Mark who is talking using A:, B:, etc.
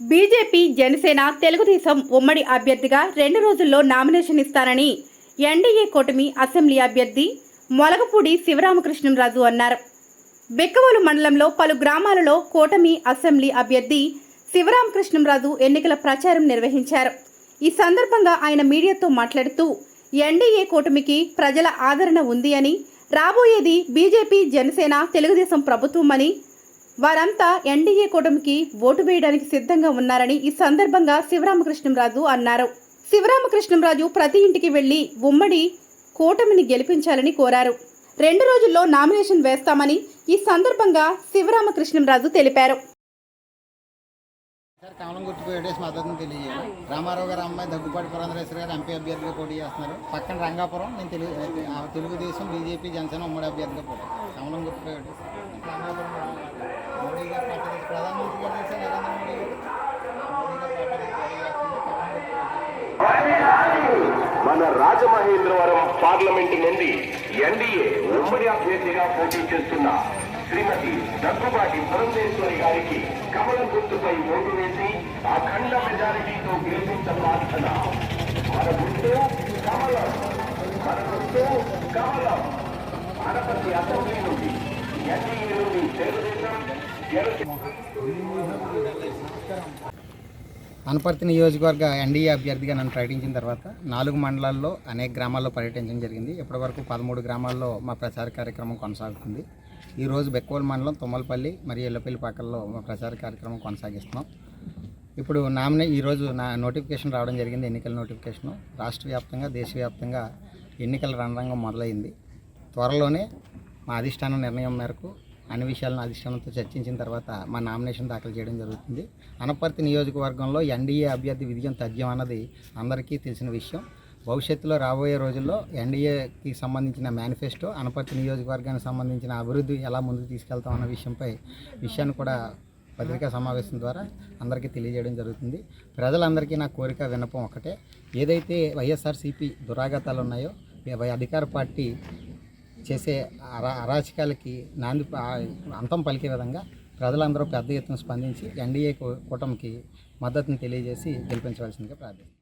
A: BJP Janasena Telugu Desam ఉమ్మడి అభ్యర్థిగా రెండు రోజుల్లో నామినేషన్ ఇస్తానని ఎన్డీఏ కూటమి అసెంబ్లీ అభ్యర్థి మొలగపూడి శివరామకృష్ణంరాజు అన్నారు. బెక్కవోలు మండలంలో పలు గ్రామాలలో కూటమి అసెంబ్లీ అభ్యర్థి శివరామకృష్ణంరాజు ఎన్నికల ప్రచారం నిర్వహించారు. ఈ సందర్భంగా ఆయన మీడియాతో మాట్లాడుతూ ఎన్డీఏ కూటమికి ప్రజల ఆదరణ ఉంది అని రాబోయేది బీజేపీ జనసేన తెలుగుదేశం ప్రభుత్వం అని వారంతా ఎన్డీఏ కూటమికి ఓటు వేయడానికి సిద్ధంగా ఉన్నారని ఈ సందర్భంగా శివరామకృష్ణంరాజు అన్నారు. శివరామకృష్ణంరాజు ప్రతి ఇంటికి వెళ్ళి ఉమ్మడి కూటమిని గెలిపించాలని కోరారు. రెండు రోజుల్లో నామినేషన్ వేస్తామని ఈ సందర్భంగా శివరామకృష్ణంరాజు తెలిపారు.
B: సార్ కమలం గుర్తుకు ఏడేసి మద్దతును తెలియజేయాలి రామారావు గారు అమ్మాయి దగ్గుపాటి పురంధరేశ్వర గారు ఎంపీ అభ్యర్థిగా పోటీ చేస్తున్నారు. పక్కన రంగాపురం నేను తెలుగు తెలుగుదేశం బీజేపీ జనసేన ఉమ్మడి అభ్యర్థిగా పోటీ. కమలం గుర్తుకు ఏడేసి రంగాపురం మోడీ గారు పార్టీ నుంచి ప్రధానమంత్రి గారు నరేంద్ర మోడీ
C: మన రాజమహేంద్రవరం పార్లమెంట్ నుండి ఎన్డీఏ ఉమ్మడి అభ్యర్థిగా పోటీ చేస్తున్న శ్రీమతి దగ్గుబాటి పురంధేశ్వరి గారికి కమలం గుర్తుపై ఓటు వేసి అఖండ మెజారిటీతో గెలిపించాల్సిన మన గుర్తు కమలం. మన గుర్తు కమలం. అనపతి అసెంబ్లీ నుండి ఎన్డీఏ నుండి
B: అనపర్తి నియోజకవర్గ ఎన్డీఏ అభ్యర్థిగా నన్ను ప్రకటించిన తర్వాత నాలుగు మండలాల్లో అనేక గ్రామాల్లో పర్యటించడం జరిగింది. ఇప్పటివరకు పదమూడు గ్రామాల్లో మా ప్రచార కార్యక్రమం కొనసాగుతుంది. ఈరోజు బెక్కోల్ మండలం తుమ్మలపల్లి మరియు ఎల్లపల్లి పక్కల్లో మా ప్రచార కార్యక్రమం కొనసాగిస్తున్నాం. ఇప్పుడు నామినే ఈరోజు నా నోటిఫికేషన్ రావడం జరిగింది ఎన్నికల నోటిఫికేషను. రాష్ట్ర వ్యాప్తంగా దేశవ్యాప్తంగా ఎన్నికల రణరంగం మొదలైంది. త్వరలోనే మా అధిష్టానం నిర్ణయం మేరకు అన్ని విషయాలను అధిష్టానంతో చర్చించిన తర్వాత మా నామినేషన్ దాఖలు చేయడం జరుగుతుంది. అనపర్తి నియోజకవర్గంలో ఎన్డీఏ అభ్యర్థి విజయం తథ్యం అన్నది అందరికీ తెలిసిన విషయం. భవిష్యత్తులో రాబోయే రోజుల్లో ఎన్డీఏకి సంబంధించిన మేనిఫెస్టో అనపర్తి నియోజకవర్గానికి సంబంధించిన అభివృద్ధి ఎలా ముందుకు తీసుకెళ్తాం అన్న విషయంపై విషయాన్ని కూడా పత్రికా సమావేశం ద్వారా అందరికీ తెలియజేయడం జరుగుతుంది. ప్రజలందరికీ నా కోరిక విన్నపం ఒకటే. ఏదైతే వైఎస్ఆర్సీపీ దురాగతాలు ఉన్నాయో అధికార పార్టీ చేసే అరా అరాచకాలకి నాంది అంతం పలికే విధంగా ప్రజలందరూ పెద్ద ఎత్తున స్పందించి ఎన్డీఏ కూటమికి మద్దతును తెలియజేసి గెలిపించవలసిందిగా ప్రార్థిస్తున్నాను